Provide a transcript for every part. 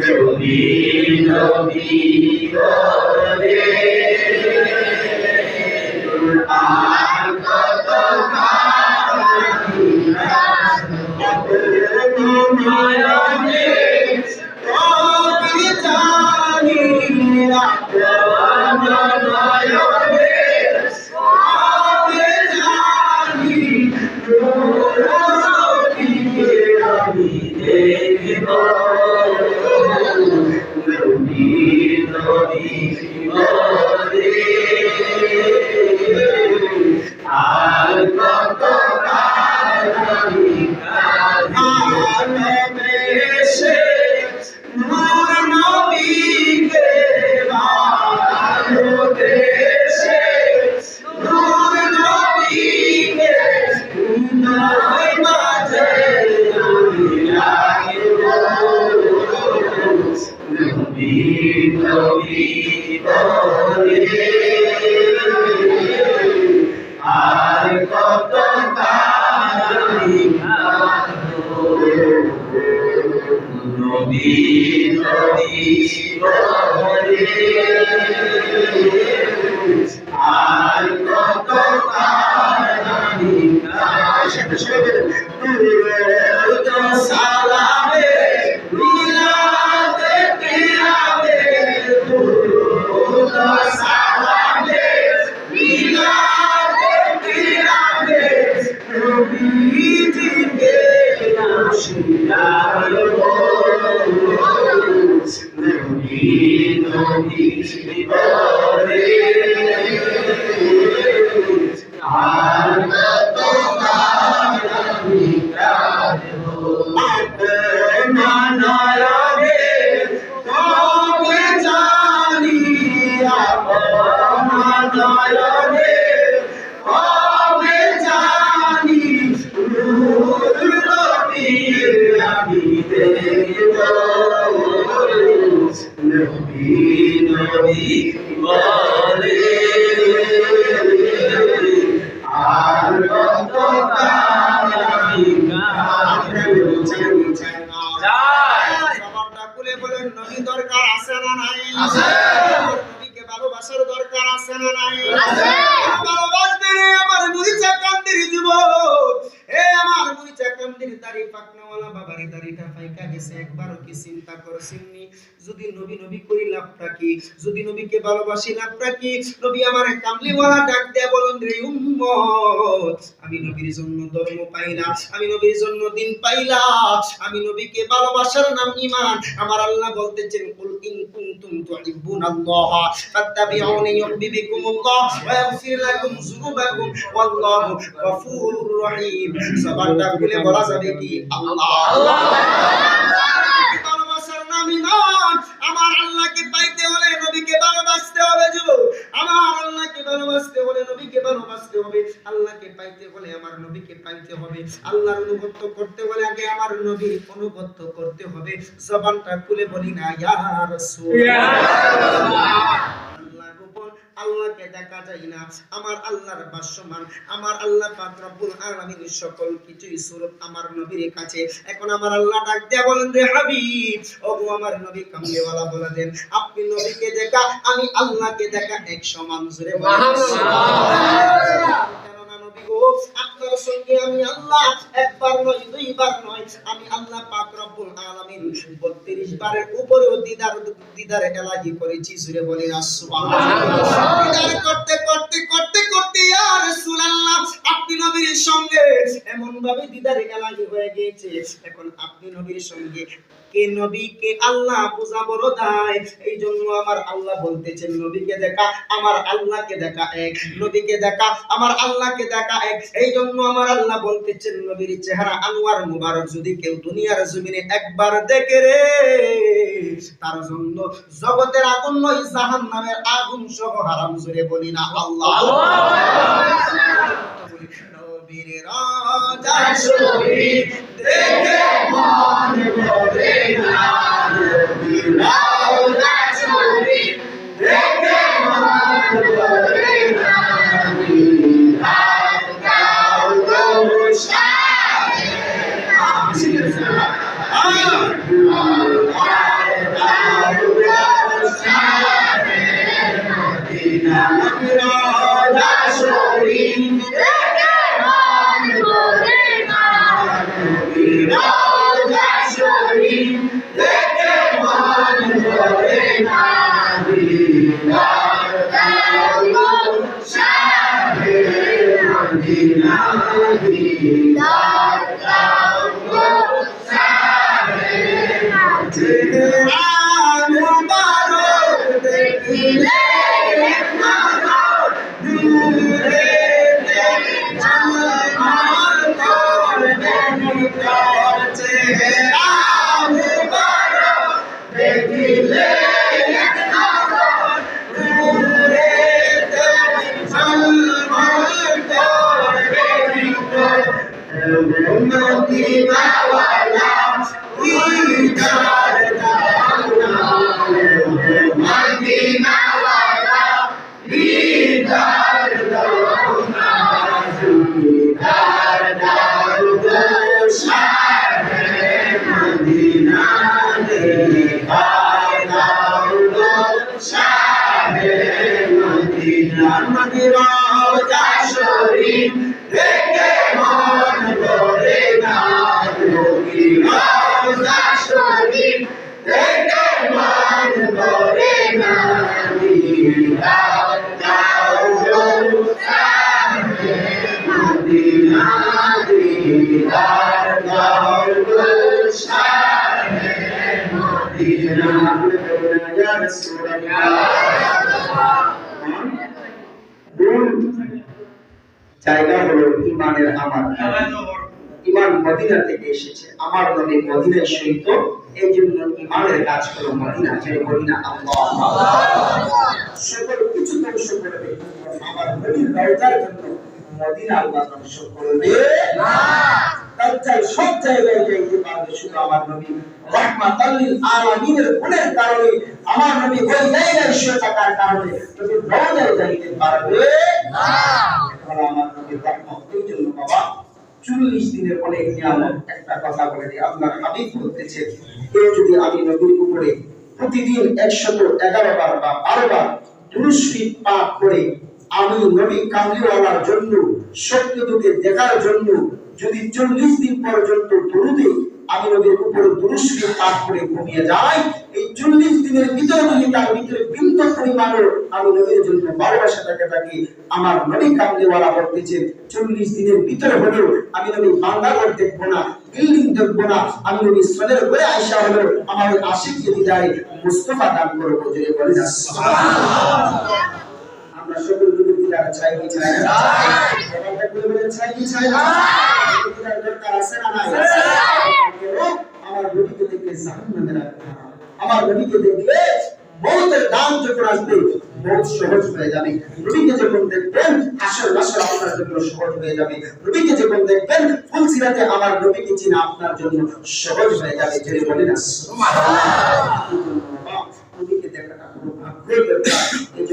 নবী নবী দেখব নবী বলে আর নবী চিন্তা যদি নবী নবী করি লাভটা কি? যদি নবীকে ভালোবাসি লাভটা কি? নবী আমার কামলিওয়ালা ডাক দেয়া বলেন রে উম্মত। আমি নবীর জন্য ধর্ম পাইলাম আমি নবীর জন্য দিন পাইলাম আমি নবীকে ভালোবাসার নাম ঈমান। আমার আল্লাহ বলতেছেন, কুল ইন কুনতুম তুহিব্বুনাল্লাহ ফাত্তাবিউনি ইউহিব্বুকুমুল্লাহ ওয়া ইয়াগফির লাকুম যুনুবাকুম, ওয়াল্লাহু গফুরুর রহিম। জবানটা খুলে বলা যাবে কি? আল্লাহ। ভালোবাসার নবীকে পাইতে হবে। আল্লাহর অনুগত্য করতে হলে আগে আমার নবীর অনুগত্য করতে হবে। জবানটা খুলে বলি না ইয়া রাসূল। আল্লাহকে দেখা যায় না। আমার আল্লাহর বাসমান আমার আল্লাহ পাক রব্বুল আলামিন সকল কিছুই আমার নবীর কাছে। এখন আমার আল্লাহ ডাক দেয়া বলেন রে হাবিব ওগো আমার নবী বলে দেন আপনি নবীকে দেখা আমি আল্লাহকে দেখা এক সমান জুড়ে গো আপনার সঙ্গে আমি আল্লাহ একবার নয় দুইবার নয় আমি আল্লাহ পাক রব্বুল আলামিন 32 বারের উপরেও দিদার দিদার এলাহি করেছি জুড়ে বলে সুবহানাল্লাহ। দিদার করতে করতে করতে আমার আল্লাহ বলতেছেন নবীর চেহারা আনোয়ার মুবারক যদি কেউ দুনিয়ার জমিনে একবার দেখে রে, তার জন্য জগতের আগুন নয় জাহান নামের আগুন সহ হারাম জুড়ে বলি না। আল্লাহ দেখে মন ভরে না নবীর রাজা ছবি দেখে মন ভরে Liberdade! জায়গা হলো ইমানের আমার ইমান মদিনা থেকে এসেছে। আমার নবী মদিনায় সহিত এই জন্য ইমানের কাজ হলো মদিনা যে মদিনা আল্লাহ। সকল কিছু ধ্বংস করবে আমার নবীর দরজার জন্য আল্লাহ ধ্বংস করবে কারণে, আমার ওই থাকার কারণে পারবে। না। আমার বাবা, চল্লিশ দিনের অনেক একটা কথা বলে আপনার কেউ যদি আমি নবীর উপরে প্রতিদিন একশত এগারো বার বা বারো বার পাঠ করে আমি নবী কামলিওয়ালার জন্য সত্যদূতে দেখার জন্য, যদি চল্লিশ দিন পর্যন্ত দরুদে আমি নবীর উপরে দুরুশ্রী পাঠ করে ঘুমিয়ে যাই এই চল্লিশ দিনের ভিতরে যদি তার ভিতরে বিন্দু পরিমাণের আমি নবীর জন্য ভালোবাসা থাকে থাকি আমার নবী কামলিওয়ালা বলতেছেন, চল্লিশ দিনের ভিতরে হলেও আমি নবী বাংলাঘর দেখব না, বিল্ডিং দেখব না, আমি নবী সলের করে আইসা হলো আমার আশিক যদি যায় মুস্তফা দান করব যদি বলি না আমরা সকল দিদার চাই কি চাই না? বলেন চাই কি চাই না? দরকার আছে না? আমার নবীকে জাহান্নামে। আমার নবীকে দাম সহজ হয়ে যাবে। নবীকে যখন দেখবেন, আসল আপনার জন্য সহজ হয়ে যাবে। নবীকে যখন দেখবেন, ফুলসিরাতে আমার নবীকে চিনা আপনার জন্য সহজ হয়ে যাবে। যদি বলি না? নবীকে দেখাটা কোনো ব্যাপার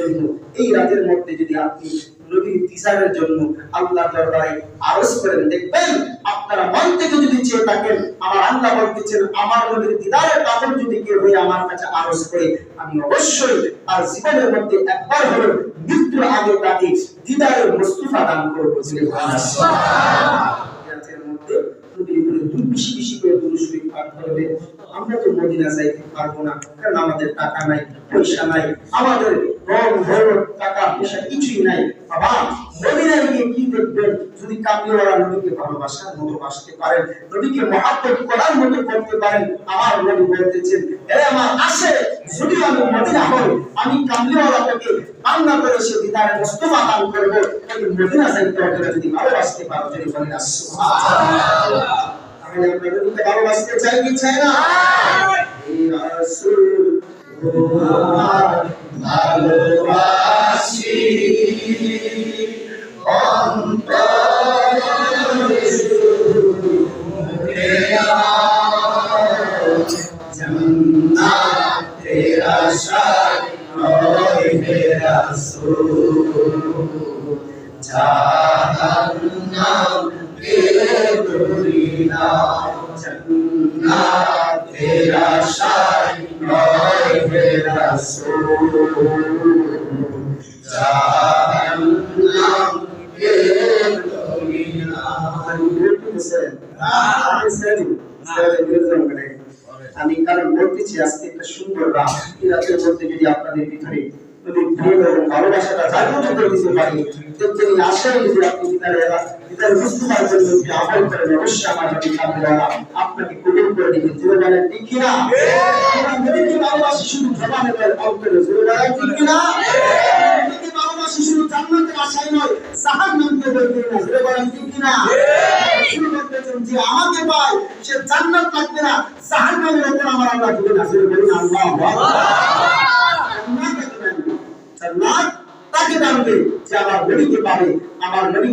জন্য, এই রাতের মধ্যে যদি আপনি নবীর দিশারের জন্য আল্লাহ দরবারে আরজ করেন, দেখবেন আপনারা মন থেকে যদি চেয়ে থাকেন, আমার আল্লাহ বলতেছেন, আমার নবীর দিদারের কাপড় যদি কেউ হয়ে আমার কাছে আরজ করে, আমি অবশ্যই তার জীবনের মধ্যে একবার হলো মৃত্যুর আগে তাকে দিদারের মুস্তুফা দান করব। বেশি বেশি করে পাঠ করবে আমরা তো মদিনা যাইতে পারব না, কারণ আমাদের টাকা নাই, পয়সা নাই, আমাদের টাকা পয়সা কিছুই নাই। বাবা মদিনায় গিয়ে কি দেখবেন? যদি কামলিওয়ালা নবীকে ভালোবাসার মতো বাসতে পারেন, নবীকে মহাব্বত করার মতো করতে পারেন, আমার নবী বলতেছেন এ আমার আসে যদি আমি মদিনা হই, আমি কামলিওয়ালাকে কান্না করে সে দিদারে মোস্তফা দান করব, কিন্তু মদিনা যাইতে হবে যদি ভালোবাসতে পারো, যদি বলি না সুবহানাল্লাহ। তাহলে আমরা নবীকে ভালোবাসতে চাই কি চাই না? ভালোবাসি। অন্তরে শুধু মুখে আজ জান্নাতের আশায় নয় হে রাসূল জাহান্নাম কে দুরি না জান্নাত তেরা শাই নয় হে রাসূল জাহান্নাম কে দুনিয়া আমি কারণ বলতেছি আজকে একটা সুন্দর রাত। এই রাতের মধ্যে যদি আপনাদের ভিতরে যদি প্রেম এবং ভালোবাসাটা জাগ্রত করে দিতে পারি দেখবেন এই আশায় যদি আপনি ভিতরে ভিতরে বুঝতে পারবেন যদি আমল করেন অবশ্যই আমার নবী কামরারা আপনাকে কবুল করে দিবেন জোরে বলেন ঠিক আমরা নবীকে ভালোবাসি শুধু জবানে নয় অন্তরে জোরে বলেন ঠিক কিনা? নবীকে শুধু জান্নাতের আশায় নয় জাহান্নামকে না বলেন ঠিক কিনা? যে আমাকে পায় সে জান্নাত লাগবে না জাহান্নামের উপর আমার আল্লাহ দিবে না। বলেন আল্লাহু জান্নাত তাকে জানবে যে আমার নবীকে পাবে। আমার নবী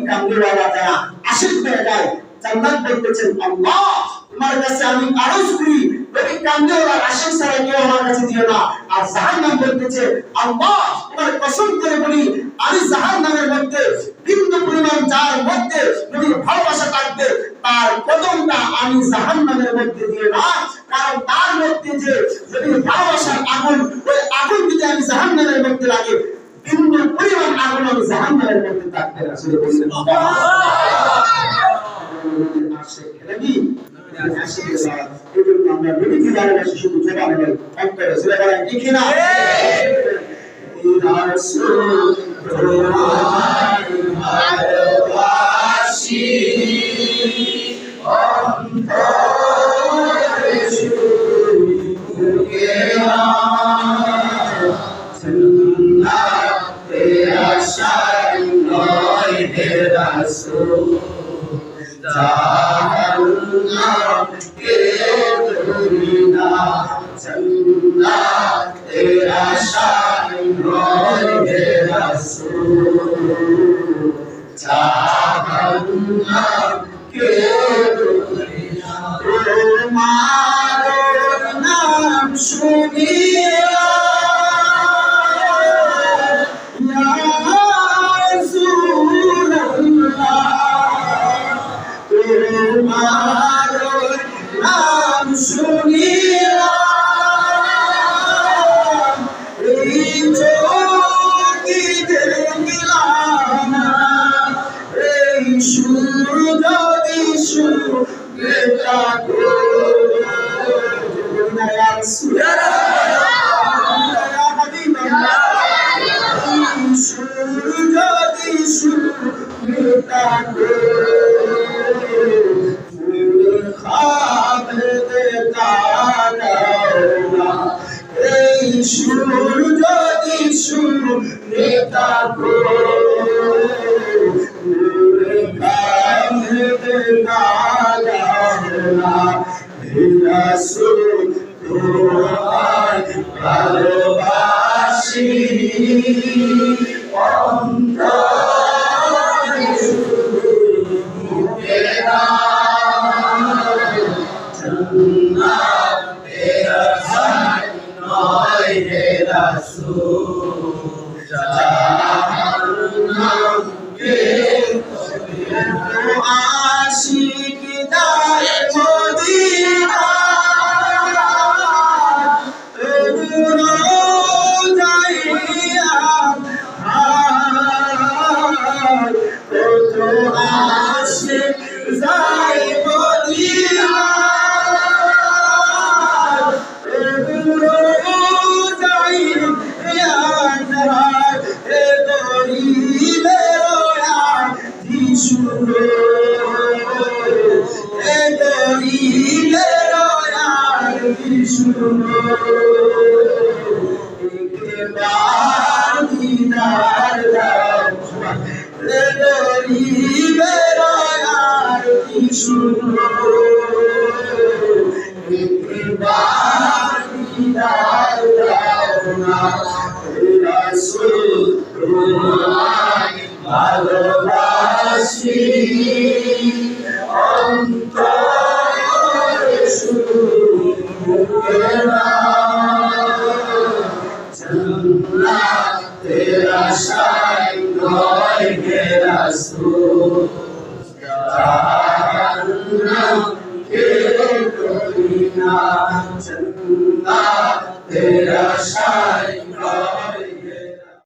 যারা আশিক হয়ে যায় জান্নাত বলতেছেন আল্লাহ। তোমার কাছে আমি আরজ করি নবী কামদেওয়ালা আশিক ছাড়া কেউ আমার কাছে দিও না। আর জাহান্নাম বলতেছে আল্লাহ। তোমার কসম করে বলি আমি জাহান্নামের মধ্যে বিন্দু পরিমাণ যার মধ্যে নবীর ভালোবাসা থাকবে তার কদমটা আমি জাহান্নামের মধ্যে দিও না কারণ তার মধ্যে যে নবীর ভালোবাসার আগুন ওই আগুন যদি আমি জাহান্নামের মধ্যে লাগে বিন্দু পরিমাণ আগুন আমি জাহান্নামের মধ্যে থাকতে রাসূল বললেন আসে আসে এই জন্য আমরা নবীকে ভালোবাসি শুধু জবানে নয় অন্তরে বলেন ঠিক না। রাসূল তোমার ভালোবাসি নাম সুর যদি শুনে এ গরিবের শুনো একবার দিদার এ গরিবের শুনো একবার দিদার রাসূল ভালোবাসি অন্তরে